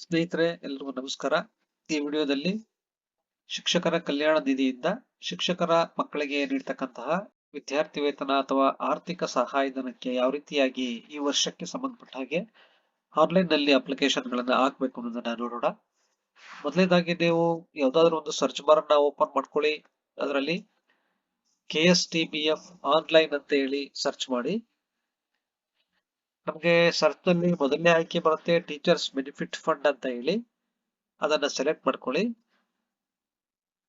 ಸ್ನೇಹಿತರೆ, ಎಲ್ರಿಗೂ ನಮಸ್ಕಾರ. ಈ ವಿಡಿಯೋದಲ್ಲಿ ಶಿಕ್ಷಕರ ಕಲ್ಯಾಣ ನಿಧಿಯಿಂದ ಶಿಕ್ಷಕರ ಮಕ್ಕಳಿಗೆ ನೀಡತಕ್ಕಂತಹ ವಿದ್ಯಾರ್ಥಿ ವೇತನ ಅಥವಾ ಆರ್ಥಿಕ ಸಹಾಯಧನಕ್ಕೆ ಯಾವ ರೀತಿಯಾಗಿ ಈ ವರ್ಷಕ್ಕೆ ಸಂಬಂಧಪಟ್ಟ ಹಾಗೆ ಆನ್ಲೈನ್ನಲ್ಲಿ ಅಪ್ಲಿಕೇಶನ್ ಗಳನ್ನ ಹಾಕ್ಬೇಕು ಅನ್ನೋದನ್ನ ನೋಡೋಣ. ಮೊದಲನೇದಾಗಿ ನೀವು ಯಾವ್ದಾದ್ರು ಒಂದು ಸರ್ಚ್ ಬಾರ್ ಅನ್ನ ಓಪನ್ ಮಾಡ್ಕೊಳ್ಳಿ. ಅದರಲ್ಲಿ K S T B F online ಅಂತ ಹೇಳಿ ಸರ್ಚ್ ಮಾಡಿ. ನಮಗೆ ಸರ್ಚ್ ಮೊದಲನೇ ಆಯ್ಕೆ ಬರುತ್ತೆ ಟೀಚರ್ಸ್ ಬೆನಿಫಿಟ್ ಫಂಡ್ ಅಂತ ಹೇಳಿ. ಅದನ್ನ ಸೆಲೆಕ್ಟ್ ಮಾಡ್ಕೊಳ್ಳಿ.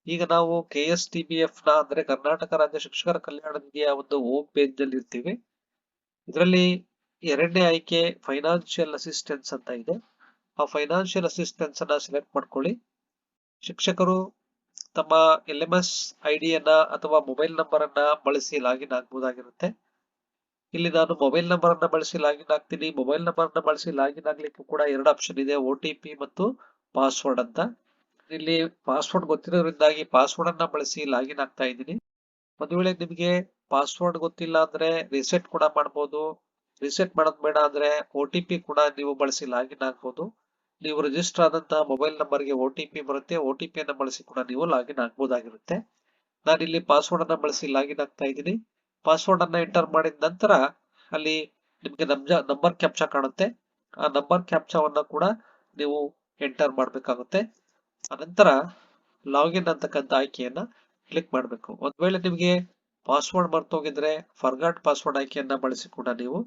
ಈಗ ನಾವು ಕೆ ಎಸ್ ಟಿ ಬಿ ಎಫ್ನ ಅಂದ್ರೆ ಕರ್ನಾಟಕ ರಾಜ್ಯ ಶಿಕ್ಷಕರ ಕಲ್ಯಾಣ ನಿಧಿಯ ಒಂದು ಹೋಮ್ ಪೇಜ್ನಲ್ಲಿ ಇರ್ತೀವಿ. ಇದರಲ್ಲಿ ಎರಡನೇ ಆಯ್ಕೆ ಫೈನಾನ್ಷಿಯಲ್ ಅಸಿಸ್ಟೆನ್ಸ್ ಅಂತ ಇದೆ. ಆ ಫೈನಾನ್ಷಿಯಲ್ ಅಸಿಸ್ಟೆನ್ಸ್ ಅನ್ನ ಸೆಲೆಕ್ಟ್ ಮಾಡ್ಕೊಳ್ಳಿ. ಶಿಕ್ಷಕರು ತಮ್ಮ ಎಲ್ ಎಂ ಎಸ್ ಐಡಿಯನ್ನ ಅಥವಾ ಮೊಬೈಲ್ ನಂಬರ್ ಅನ್ನ ಬಳಸಿ ಲಾಗಿನ್ ಆಗ್ಬೋದಾಗಿರುತ್ತೆ. ಇಲ್ಲಿ ನಾನು ಮೊಬೈಲ್ ನಂಬರ್ ಅನ್ನ ಬಳಸಿ ಲಾಗಿನ್ ಆಗ್ತೀನಿ. ಮೊಬೈಲ್ ನಂಬರ್ ಅನ್ನ ಬಳಸಿ ಲಾಗಿನ್ ಆಗ್ಲಿಕ್ಕೂ ಕೂಡ ಎರಡು ಆಪ್ಷನ್ ಇದೆ ಒ ಟಿ ಪಿ ಮತ್ತು ಪಾಸ್ವರ್ಡ್ ಅಂತ. ಇಲ್ಲಿ ಪಾಸ್ವರ್ಡ್ ಗೊತ್ತಿರೋದ್ರಿಂದಾಗಿ ಪಾಸ್ವರ್ಡ್ ಅನ್ನ ಬಳಸಿ ಲಾಗಿನ್ ಆಗ್ತಾ ಇದ್ದೀನಿ. ಒಂದು ವೇಳೆ ನಿಮಗೆ ಪಾಸ್ವರ್ಡ್ ಗೊತ್ತಿಲ್ಲ ಅಂದ್ರೆ ರಿಸೆಟ್ ಕೂಡ ಮಾಡ್ಬೋದು. ರಿಸೆಟ್ ಮಾಡೋದ್ ಬೇಡ ಅಂದ್ರೆ ಒ ಟಿ ಪಿ ಕೂಡ ನೀವು ಬಳಸಿ ಲಾಗಿನ್ ಆಗ್ಬೋದು. ನೀವು ರಿಜಿಸ್ಟರ್ ಆದಂತಹ ಮೊಬೈಲ್ ನಂಬರ್ಗೆ ಒ ಟಿ ಪಿ ಬರುತ್ತೆ. ಒ ಟಿ ಪಿಯನ್ನು ಬಳಸಿ ಕೂಡ ನೀವು ಲಾಗಿನ್ ಆಗ್ಬೋದಾಗಿರುತ್ತೆ. ನಾನಿಲ್ಲಿ ಪಾಸ್ವರ್ಡ್ ಅನ್ನ ಬಳಸಿ ಲಾಗಿನ್ ಆಗ್ತಾ ಇದ್ದೀನಿ. ಪಾಸ್ವರ್ಡ್ ಅನ್ನ ಎಂಟರ್ ಮಾಡಿದ ನಂತರ ಅಲ್ಲಿ ನಿಮಗೆ ನಂಬರ್ ಕ್ಯಾಪ್ಚಾ ಕಾಣುತ್ತೆ. ಆ ನಂಬರ್ ಕ್ಯಾಪ್ಚಾವನ್ನ ಕೂಡ ನೀವು ಎಂಟರ್ ಮಾಡಬೇಕಾಗುತ್ತೆ. ಅನಂತರ ಲಾಗಿನ್ ಅಂತಕ್ಕಂಥ ಆಯ್ಕೆಯನ್ನ ಕ್ಲಿಕ್ ಮಾಡಬೇಕು. ಒಂದ್ ವೇಳೆ ನಿಮಗೆ ಪಾಸ್ವರ್ಡ್ ಮರ್ತೋಗಿದ್ರೆ ಫರ್ಗಾಟ್ ಪಾಸ್ವರ್ಡ್ ಆಯ್ಕೆಯನ್ನ ಬಳಸಿ ಕೂಡ ನೀವು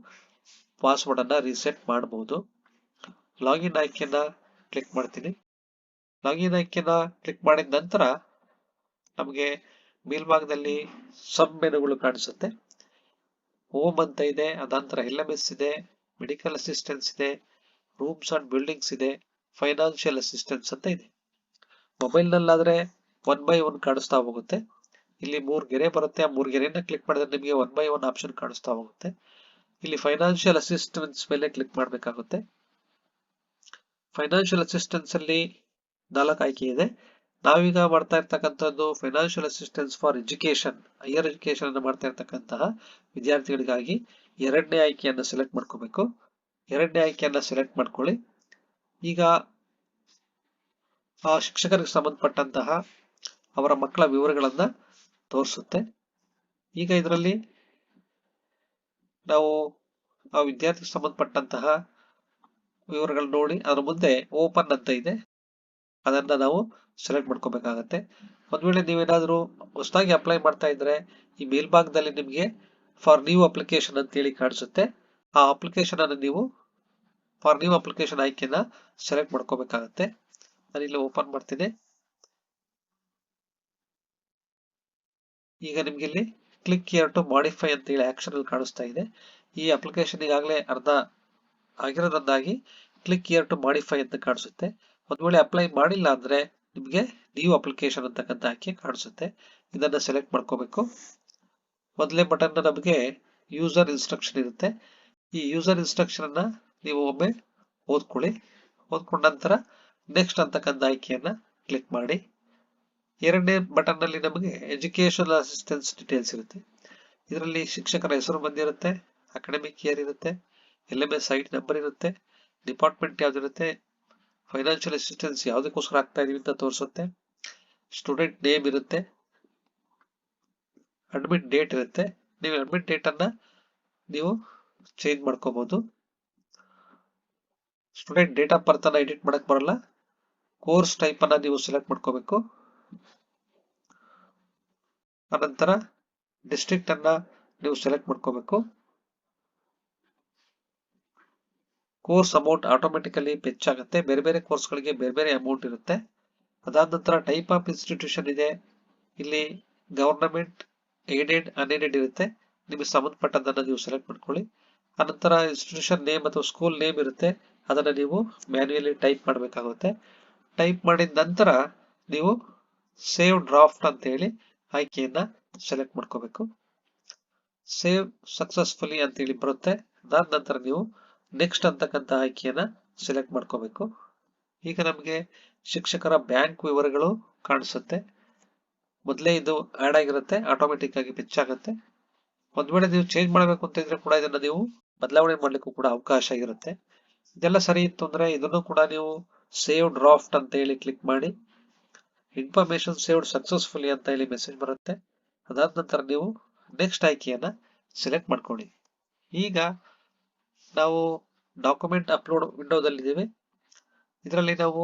ಪಾಸ್ವರ್ಡ್ ಅನ್ನ ರೀಸೆಟ್ ಮಾಡಬಹುದು ಲಾಗಿನ್ ಆಯ್ಕೆಯನ್ನ ಕ್ಲಿಕ್ ಮಾಡ್ತೀನಿ. ಲಾಗಿನ್ ಆಯ್ಕೆಯನ್ನ ಕ್ಲಿಕ್ ಮಾಡಿದ ನಂತರ ನಮಗೆ ಮೇಲ್ಭಾಗದಲ್ಲಿ ಸಬ್ ಮೆನುಗಳು ಕಾಣಿಸುತ್ತೆ. ಹೋಮ್ ಅಂತ ಇದೆ ಅದಂತರ ಎಲ್ ಇದೆ ಮೆಡಿಕಲ್ ಅಸಿಸ್ಟೆನ್ಸ್ ಇದೆ ರೂಮ್ಸ್ ಅಂಡ್ ಬಿಲ್ಡಿಂಗ್ಸ್ ಇದೆ ಫೈನಾನ್ಷಿಯಲ್ ಅಸಿಸ್ಟೆನ್ಸ್ ಅಂತ ಇದೆ. ಮೊಬೈಲ್ ನಲ್ಲಾದ್ರೆ ಒನ್ ಬೈ ಒನ್ ಕಾಣಿಸ್ತಾ ಹೋಗುತ್ತೆ. ಇಲ್ಲಿ ಮೂರ್ ಗೆರೆ ಬರುತ್ತೆ, ಆ ಮೂರ್ ಗೆರೆಯನ್ನ ಕ್ಲಿಕ್ ಮಾಡಿದ್ರೆ ನಿಮಗೆ ಒನ್ ಬೈ ಒನ್ ಆಪ್ಷನ್ ಕಾಣಿಸ್ತಾ ಹೋಗುತ್ತೆ. ಇಲ್ಲಿ ಫೈನಾನ್ಷಿಯಲ್ ಅಸಿಸ್ಟೆನ್ಸ್ ಮೇಲೆ ಕ್ಲಿಕ್ ಮಾಡಬೇಕಾಗುತ್ತೆ. ಫೈನಾನ್ಷಿಯಲ್ ಅಸಿಸ್ಟೆನ್ಸ್ ಅಲ್ಲಿ ನಾಲ್ಕು ಆಯ್ಕೆ ಇದೆ. ನಾವೀಗ ಮಾಡ್ತಾ ಇರ್ತಕ್ಕಂಥದ್ದು financial assistance for education higher education ಅನ್ನು ಮಾಡ್ತಾ ಇರ್ತಕ್ಕಂತಹ ವಿದ್ಯಾರ್ಥಿಗಳಿಗಾಗಿ ಎರಡನೇ ಆಯ್ಕೆಯನ್ನ ಸೆಲೆಕ್ಟ್ ಮಾಡ್ಕೋಬೇಕು. ಎರಡನೇ ಆಯ್ಕೆಯನ್ನ ಸೆಲೆಕ್ಟ್ ಮಾಡ್ಕೊಳ್ಳಿ. ಈಗ, ಆ ಶಿಕ್ಷಕರಿಗೆ ಸಂಬಂಧಪಟ್ಟಂತಹ ಅವರ ಮಕ್ಕಳ ವಿವರಗಳನ್ನ ತೋರಿಸುತ್ತೆ. ಈಗ ಇದರಲ್ಲಿ ನಾವು ಆ ವಿದ್ಯಾರ್ಥಿಗೆ ಸಂಬಂಧಪಟ್ಟಂತಹ ವಿವರಗಳು ನೋಡಿ, ಅದ್ರ ಮುಂದೆ ಓಪನ್ ಅಂತ ಇದೆ. ಅದನ್ನ ನಾವು ಸೆಲೆಕ್ಟ್ ಮಾಡ್ಕೋಬೇಕಾಗತ್ತೆ. ಒಂದ್ ವೇಳೆ ನೀವೇನಾದ್ರೂ ಹೊಸದಾಗಿ ಅಪ್ಲೈ ಮಾಡ್ತಾ ಇದ್ರೆ ಈ ಮೇಲ್ಭಾಗದಲ್ಲಿ ನಿಮಗೆ ಫಾರ್ ನ್ಯೂ ಅಪ್ಲಿಕೇಶನ್ ಅಂತ ಹೇಳಿ ಕಾಣಿಸುತ್ತೆ. ಆ ಅಪ್ಲಿಕೇಶನ್ ಅನ್ನು ನೀವು ಫಾರ್ ನ್ಯೂ ಅಪ್ಲಿಕೇಶನ್ ಆಯ್ಕೆನ ಸೆಲೆಕ್ಟ್ ಮಾಡ್ಕೋಬೇಕಾಗತ್ತೆ. ನಾನು ಇಲ್ಲಿ ಓಪನ್ ಮಾಡ್ತೀನಿ. ಈಗ ನಿಮ್ಗೆ ಇಲ್ಲಿ ಕ್ಲಿಕ್ ಇಯರ್ ಟು ಮಾಡಿಫೈ ಅಂತ ಹೇಳಿ ಆಕ್ಷನ್ ಅಲ್ಲಿ ಕಾಣಿಸ್ತಾ ಇದೆ. ಈ ಅಪ್ಲಿಕೇಶನ್ ಈಗಾಗಲೇ ಅರ್ಧ ಆಗಿರೋದ್ರಿಂದಾಗಿ ಕ್ಲಿಕ್ ಇಯರ್ ಟು ಮಾಡಿಫೈ ಅಂತ ಕಾಣಿಸುತ್ತೆ. ಒಂದ್ ವೇಳೆ ಅಪ್ಲೈ ಮಾಡಿಲ್ಲ ಅಂದ್ರೆ ನಿಮಗೆ ನ್ಯೂ ಅಪ್ಲಿಕೇಶನ್ ಅಂತಕ್ಕಂಥ ಆಯ್ಕೆ ಕಾಣಿಸುತ್ತೆ. ಇದನ್ನ ಸೆಲೆಕ್ಟ್ ಮಾಡ್ಕೋಬೇಕು. ಮೊದಲೇ ಬಟನ್ ನಮಗೆ ಯೂಸರ್ ಇನ್ಸ್ಟ್ರಕ್ಷನ್ ಇರುತ್ತೆ. ಈ ಯೂಸರ್ ಇನ್ಸ್ಟ್ರಕ್ಷನ್ ಅನ್ನ ನೀವು ಒಮ್ಮೆ ಓದ್ಕೊಳ್ಳಿ. ಓದ್ಕೊಂಡ ನಂತರ ನೆಕ್ಸ್ಟ್ ಅಂತಕ್ಕಂಥ ಆಯ್ಕೆಯನ್ನ ಕ್ಲಿಕ್ ಮಾಡಿ. ಎರಡನೇ ಬಟನ್ನಲ್ಲಿ ನಮಗೆ ಎಜುಕೇಶನ್ ಅಸಿಸ್ಟೆನ್ಸ್ ಡೀಟೇಲ್ಸ್ ಇರುತ್ತೆ. ಇದರಲ್ಲಿ ಶಿಕ್ಷಕರ ಹೆಸರು ಬಂದಿರುತ್ತೆ ಅಕಾಡೆಮಿಕ್ ಇಯರ್ ಇರುತ್ತೆ L M S site number ಇರುತ್ತೆ ಡಿಪಾರ್ಟ್ಮೆಂಟ್ ಯಾವ್ದಿರುತ್ತೆ ಫೈನಾನ್ಷಿಯಲ್ ಅಸಿಸ್ಟೆನ್ಸ್ ಯಾವುದಕ್ಕೋಸ್ಕರ ಆಗ್ತಾ ಇದೀವಿ ಅಂತ ತೋರಿಸುತ್ತೆ. ಸ್ಟೂಡೆಂಟ್ ನೇಮ್ ಇರುತ್ತೆ. ಅಡ್ಮಿಟ್ ಡೇಟ್ ಇರುತ್ತೆ. ನೀವು ಅಡ್ಮಿಟ್ ಡೇಟ್ ಅನ್ನ ನೀವು ಚೇಂಜ್ ಮಾಡ್ಕೋಬಹುದು ಸ್ಟೂಡೆಂಟ್ ಡೇಟ್ ಆಫ್ ಬರ್ತ್ ಅನ್ನ ಎಡಿಟ್ ಮಾಡಕ್ ಬರಲ್ಲ. ಕೋರ್ಸ್ ಟೈಪ್ ಅನ್ನ ನೀವು ಸೆಲೆಕ್ಟ್ ಮಾಡ್ಕೋಬೇಕು. ಅನಂತರ ಡಿಸ್ಟ್ರಿಕ್ಟ್ ಅನ್ನ ನೀವು ಸೆಲೆಕ್ಟ್ ಮಾಡ್ಕೋಬೇಕು. ಕೋರ್ಸ್ ಅಮೌಂಟ್ ಆಟೋಮೆಟಿಕಲಿ ಪೆಚ್ ಆಗುತ್ತೆ. ಬೇರೆ ಬೇರೆ ಕೋರ್ಸ್ಗಳಿಗೆ ಬೇರೆ ಬೇರೆ ಅಮೌಂಟ್ ಇರುತ್ತೆ. ಅದಾದ ನಂತರ ಟೈಪ್ ಆಫ್ ಇನ್ಸ್ಟಿಟ್ಯೂಷನ್ ಇದೆ. ಇಲ್ಲಿ ಗವರ್ನಮೆಂಟ್ ಏಡೆಡ್ ಅನ್ಏಡೆಡ್ ಇರುತ್ತೆ. ನಿಮಗೆ ಸಂಬಂಧಪಟ್ಟದನ್ನ ನೀವು ಸೆಲೆಕ್ಟ್ ಮಾಡ್ಕೊಳ್ಳಿ. ಅನಂತರ ಇನ್ಸ್ಟಿಟ್ಯೂಷನ್ ನೇಮ್ ಅಥವಾ ಸ್ಕೂಲ್ ನೇಮ್ ಇರುತ್ತೆ. ಅದನ್ನು ನೀವು ಮ್ಯಾನ್ಯುಯಲಿ ಟೈಪ್ ಮಾಡಬೇಕಾಗುತ್ತೆ. ಟೈಪ್ ಮಾಡಿದ ನಂತರ ನೀವು ಸೇವ್ ಡ್ರಾಫ್ಟ್ ಅಂತ ಹೇಳಿ ಆಯ್ಕೆಯನ್ನ ಸೆಲೆಕ್ಟ್ ಮಾಡ್ಕೋಬೇಕು. ಸೇವ್ ಸಕ್ಸಸ್ಫುಲಿ ಅಂತ ಹೇಳಿ ಬರುತ್ತೆ. ಅದಾದ ನಂತರ ನೀವು ನೆಕ್ಸ್ಟ್ ಅಂತಕ್ಕಂಥ ಆಯ್ಕೆಯನ್ನ ಸೆಲೆಕ್ಟ್ ಮಾಡ್ಕೋಬೇಕು. ಈಗ ನಮಗೆ ಶಿಕ್ಷಕರ ಬ್ಯಾಂಕ್ ವಿವರಗಳು ಕಾಣಿಸುತ್ತೆ. ಮೊದಲೇ ಇದು ಆಡ್ ಆಗಿರುತ್ತೆ ಆಟೋಮೆಟಿಕ್ ಆಗಿ ಪಿಚ್ ಆಗುತ್ತೆ. ಒಂದ್ ವೇಳೆ ನೀವು ಚೇಂಜ್ ಮಾಡಬೇಕು ಅಂತ ಇದ್ರೆ ಕೂಡ ಇದನ್ನ ನೀವು ಬದಲಾವಣೆ ಮಾಡ್ಲಿಕ್ಕೂ ಕೂಡ ಅವಕಾಶ ಇರುತ್ತೆ. ಇದೆಲ್ಲ ಸರಿ ಇತ್ತು ಅಂದ್ರೆ ಇದನ್ನು ಕೂಡ ನೀವು ಸೇವ್ ಡ್ರಾಫ್ಟ್ ಅಂತ ಹೇಳಿ ಕ್ಲಿಕ್ ಮಾಡಿ. ಇನ್ಫಾರ್ಮೇಶನ್ ಸೇವ್ಡ್ ಸಕ್ಸಸ್ಫುಲಿ ಅಂತ ಹೇಳಿ ಮೆಸೇಜ್ ಬರುತ್ತೆ. ಅದಾದ ನಂತರ ನೀವು ನೆಕ್ಸ್ಟ್ ಆಯ್ಕೆಯನ್ನ ಸೆಲೆಕ್ಟ್ ಮಾಡ್ಕೊಳ್ಳಿ. ಈಗ ನಾವು ಡಾಕ್ಯುಮೆಂಟ್ ಅಪ್ಲೋಡ್ ವಿಂಡೋದಲ್ಲಿದ್ದೀವಿ ಇದರಲ್ಲಿ ನಾವು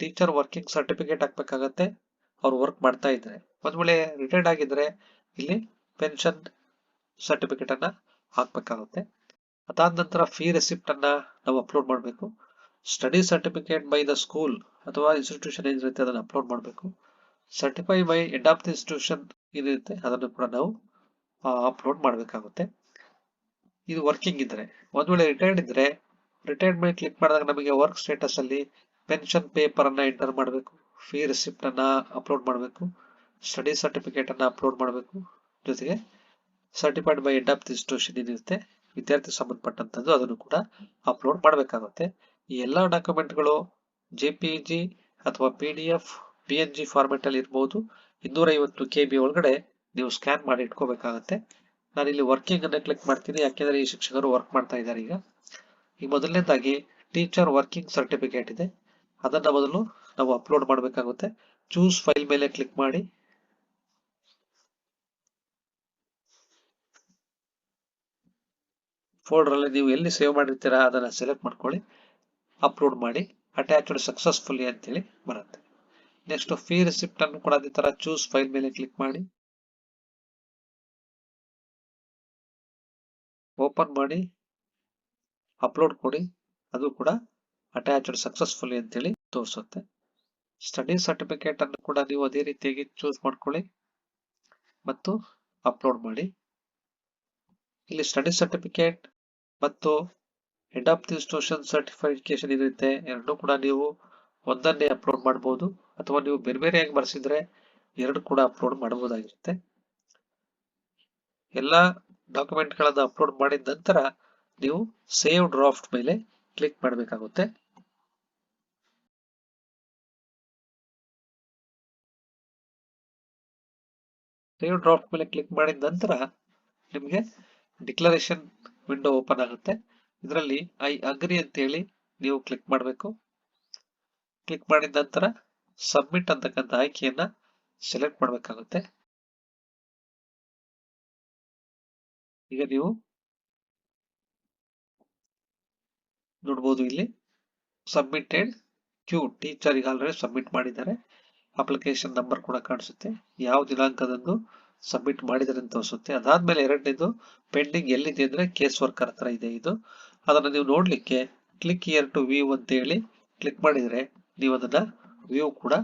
ಟೀಚರ್ ವರ್ಕಿಂಗ್ ಸರ್ಟಿಫಿಕೇಟ್ ಹಾಕ್ಬೇಕಾಗತ್ತೆ. ಅವ್ರು ವರ್ಕ್ ಮಾಡ್ತಾ ಇದ್ರೆ ಒಂದ್ ವೇಳೆ ರಿಟೈರ್ಡ್ ಆಗಿದ್ರೆ ಇಲ್ಲಿ ಪೆನ್ಷನ್ ಸರ್ಟಿಫಿಕೇಟ್ ಅನ್ನ ಹಾಕ್ಬೇಕಾಗುತ್ತೆ. ಅದಾದ ನಂತರ ಫೀ ರೆಸಿಪ್ಟ್ ನಾವು ಅಪ್ಲೋಡ್ ಮಾಡಬೇಕು. Study certificate by the school ಅಥವಾ ಇನ್ಸ್ಟಿಟ್ಯೂಷನ್ ಏನಿರುತ್ತೆ ಅದನ್ನು ಅಪ್ಲೋಡ್ ಮಾಡಬೇಕು. Certify by head of the institution ಏನಿರುತ್ತೆ ಅದನ್ನು ಕೂಡ ನಾವು ಅಪ್ಲೋಡ್ ಮಾಡಬೇಕಾಗುತ್ತೆ. ಇದು ವರ್ಕಿಂಗ್ ಇದ್ರೆ. ಒಂದ್ ವೇಳೆ ರಿಟೈರ್ಡ್ ಇದ್ರೆ ರಿಟೈರ್ಡ್ ಮೇಲೆ ಕ್ಲಿಕ್ ಮಾಡಿದಾಗ ನಮಗೆ ವರ್ಕ್ ಸ್ಟೇಟಸ್ ಅಲ್ಲಿ ಪೆನ್ಷನ್ ಪೇಪರ್ ಅನ್ನ ಎಂಟರ್ ಮಾಡಬೇಕು. ಫೀ ರಿಸಿಪ್ಟ್ ಅನ್ನ ಅಪ್ಲೋಡ್ ಮಾಡಬೇಕು. ಸ್ಟಡಿ ಸರ್ಟಿಫಿಕೇಟ್ ಅನ್ನ ಅಪ್ಲೋಡ್ ಮಾಡಬೇಕು. ಜೊತೆಗೆ certified by end of the institution ಏನಿರುತ್ತೆ, ವಿದ್ಯಾರ್ಥಿ ಸಂಬಂಧಪಟ್ಟಂತದ್ದು ಅದನ್ನು ಕೂಡ ಅಪ್ಲೋಡ್ ಮಾಡಬೇಕಾಗುತ್ತೆ. ಈ ಎಲ್ಲಾ ಡಾಕ್ಯುಮೆಂಟ್ಗಳು ಜೆ ಪಿ ಜಿ ಅಥವಾ P D F P N G format ಅಲ್ಲಿ ಇರಬಹುದು ಇನ್ನೂರ ಐವತ್ತು ಕೆ ಬಿ ಒಳಗಡೆ ನೀವು ಸ್ಕ್ಯಾನ್ ಮಾಡಿ ಇಟ್ಕೋಬೇಕಾಗತ್ತೆ. ನಾನು ಇಲ್ಲಿ ವರ್ಕಿಂಗ್ ಅನ್ನ ಕ್ಲಿಕ್ ಮಾಡ್ತೀನಿ, ಯಾಕೆಂದ್ರೆ ಈ ಶಿಕ್ಷಕರು ವರ್ಕ್ ಮಾಡ್ತಾ ಇದ್ದಾರೆ ಈಗ. ಈ ಮೊದಲನೇದಾಗಿ ಟೀಚರ್ ವರ್ಕಿಂಗ್ ಸರ್ಟಿಫಿಕೇಟ್ ಇದೆ. ಅದನ್ನ ಮೊದಲು ನಾವು ಅಪ್ಲೋಡ್ ಮಾಡಬೇಕಾಗುತ್ತೆ. ಚೂಸ್ ಫೈಲ್ ಮೇಲೆ ಕ್ಲಿಕ್ ಮಾಡಿ. ಫೋಲ್ಡರ್ ಅಲ್ಲಿ ನೀವು ಎಲ್ಲಿ ಸೇವ್ ಮಾಡಿರ್ತೀರಾ ಅದನ್ನ ಸೆಲೆಕ್ಟ್ ಮಾಡ್ಕೊಳ್ಳಿ. ಅಪ್ಲೋಡ್ ಮಾಡಿ. ಅಟ್ಯಾಚ್ಡ್ ಸಕ್ಸಸ್ಫುಲಿ ಅಂತೇಳಿ ಬರುತ್ತೆ. ನೆಕ್ಸ್ಟ್ ಫೀ ರಿಸಿಪ್ಟ್ ಅನ್ನು ಕೂಡ ಅದೇ ತರ ಚೂಸ್ ಫೈಲ್ ಮೇಲೆ ಕ್ಲಿಕ್ ಮಾಡಿ. ಓಪನ್ ಮಾಡಿ, ಅಪ್ಲೋಡ್ ಕೊಡಿ. ಅದು ಕೂಡ ಅಟ್ಯಾಚ್ಡ್ ಸಕ್ಸಸ್ಫುಲಿ ಅಂತೇಳಿ ತೋರಿಸುತ್ತೆ. ಸ್ಟಡಿ ಸರ್ಟಿಫಿಕೇಟ್ ಅನ್ನು ಕೂಡ ನೀವು ಅದೇ ರೀತಿಯಾಗಿ ಚೂಸ್ ಮಾಡ್ಕೊಳ್ಳಿ ಮತ್ತು ಅಪ್ಲೋಡ್ ಮಾಡಿ. ಇಲ್ಲಿ ಸ್ಟಡಿ ಸರ್ಟಿಫಿಕೇಟ್ ಮತ್ತು head of the institution certification ಇರುತ್ತೆ. ಎರಡೂ ಕೂಡ ನೀವು ಒಂದನ್ನೇ ಅಪ್ಲೋಡ್ ಮಾಡಬಹುದು ಅಥವಾ ನೀವು ಬೇರೆ ಬೇರೆಯಾಗಿ ಬರ್ಸಿದ್ರೆ ಎರಡು ಕೂಡ ಅಪ್ಲೋಡ್ ಮಾಡಬಹುದಾಗಿರುತ್ತೆ. ಎಲ್ಲಾ ಡಾಕ್ಯುಮೆಂಟ್ ಗಳನ್ನ ಅಪ್ಲೋಡ್ ಮಾಡಿದ ನಂತರ ನೀವು ಸೇವ್ ಡ್ರಾಫ್ಟ್ ಮೇಲೆ ಕ್ಲಿಕ್ ಮಾಡಬೇಕಾಗುತ್ತೆ. ಸೇವ್ ಡ್ರಾಫ್ಟ್ ಮೇಲೆ ಕ್ಲಿಕ್ ಮಾಡಿದ ನಂತರ ನಿಮಗೆ ಡಿಕ್ಲರೇಷನ್ ವಿಂಡೋ ಓಪನ್ ಆಗುತ್ತೆ. ಇದರಲ್ಲಿ ಐ ಅಗ್ರಿ ಅಂತ ಹೇಳಿ ನೀವು ಕ್ಲಿಕ್ ಮಾಡಬೇಕು. ಕ್ಲಿಕ್ ಮಾಡಿದ ನಂತರ ಸಬ್ಮಿಟ್ ಅಂತಕ್ಕಂಥ ಆಯ್ಕೆಯನ್ನ ಸೆಲೆಕ್ಟ್ ಮಾಡಬೇಕಾಗುತ್ತೆ. ಈಗ ನೀವು ನೋಡ್ಬೋದು ಇಲ್ಲಿ ಸಬ್ಮಿಟೆಡ್ ಕ್ಯೂ ಟೀಚರ್ ಈಗ ಆಲ್ರೆಡಿ ಸಬ್ಮಿಟ್ ಮಾಡಿದ್ದಾರೆ. ಅಪ್ಲಿಕೇಶನ್ ನಂಬರ್ ಕೂಡ ಕಾಣಿಸುತ್ತೆ. ಯಾವ ದಿನಾಂಕದಂದು ಸಬ್ಮಿಟ್ ಮಾಡಿದರೆ ಅಂತ ತೋರಿಸುತ್ತೆ. ಅದಾದ್ಮೇಲೆ ಎರಡನೇದು ಪೆಂಡಿಂಗ್ ಎಲ್ಲಿದೆ ಅಂದ್ರೆ ಕೇಸ್ ವರ್ಕರ್ ಹತ್ರ ಇದೆ ಇದು. ಅದನ್ನ ನೀವು ನೋಡ್ಲಿಕ್ಕೆ ಕ್ಲಿಕ್ ಇಯರ್ ಟು ವ್ಯೂ ಅಂತ ಹೇಳಿ ಕ್ಲಿಕ್ ಮಾಡಿದ್ರೆ ನೀವು ಅದನ್ನ ವ್ಯೂ ಕೂಡ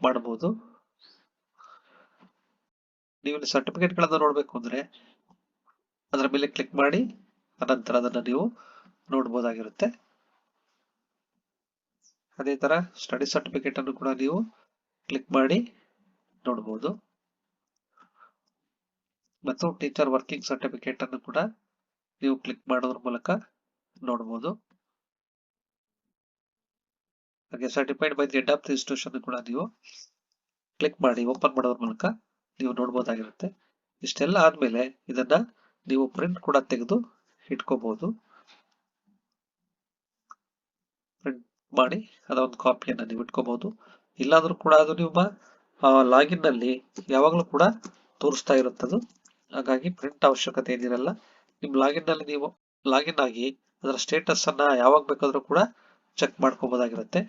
ಮಾಡಬಹುದು ನೀವು ಸರ್ಟಿಫಿಕೇಟ್ ಗಳನ್ನ ನೋಡ್ಬೇಕು ಅಂದ್ರೆ ಅದರ ಮೇಲೆ ಕ್ಲಿಕ್ ಮಾಡಿ ಅನಂತರ ಅದನ್ನು ನೀವು ನೋಡಬಹುದಾಗಿರುತ್ತೆ ಅದೇ ತರ ಸ್ಟಡಿ ಸರ್ಟಿಫಿಕೇಟ್ ಅನ್ನು ಕೂಡ ನೀವು ಕ್ಲಿಕ್ ಮಾಡಿ ನೋಡಬಹುದು ಮತ್ತು ಟೀಚರ್ ವರ್ಕಿಂಗ್ ಸರ್ಟಿಫಿಕೇಟ್ ಅನ್ನು ಕೂಡ ನೀವು ಕ್ಲಿಕ್ ಮಾಡೋದ್ರ ಮೂಲಕ ನೋಡಬಹುದು ಹಾಗೆ certified by the head of the institution ಕೂಡ ನೀವು ಕ್ಲಿಕ್ ಮಾಡಿ ಓಪನ್ ಮಾಡೋದ್ರ ಮೂಲಕ ನೀವು ನೋಡಬಹುದಾಗಿರುತ್ತೆ ಇಷ್ಟೆಲ್ಲ ಆದ್ಮೇಲೆ ಇದನ್ನ ನೀವು ಪ್ರಿಂಟ್ ಕೂಡ ತೆಗೆದು ಇಟ್ಕೋಬಹುದು ಪ್ರಿಂಟ್ ಮಾಡಿ ಅದರ ಕಾಪಿಯನ್ನ ನೀವು ಇಟ್ಕೋಬಹುದು ಇಲ್ಲಾಂದ್ರೂ ಕೂಡ ಅದು ನಿಮ್ಮ ಲಾಗಿನ್ನಲ್ಲಿ ಯಾವಾಗಲೂ ಕೂಡ ತೋರಿಸ್ತಾ ಇರುತ್ತದು. ಹಾಗಾಗಿ ಪ್ರಿಂಟ್ ಅವಶ್ಯಕತೆ ಏನಿರಲ್ಲ, ನಿಮ್ ಲಾಗಿನ್ನಲ್ಲಿ ನೀವು ಲಾಗಿನ್ ಆಗಿ ಅದರ ಸ್ಟೇಟಸ್ ಅನ್ನ ಯಾವಾಗ ಬೇಕಾದ್ರೂ ಕೂಡ ಚೆಕ್ ಮಾಡ್ಕೋಬಹುದಾಗಿರುತ್ತೆ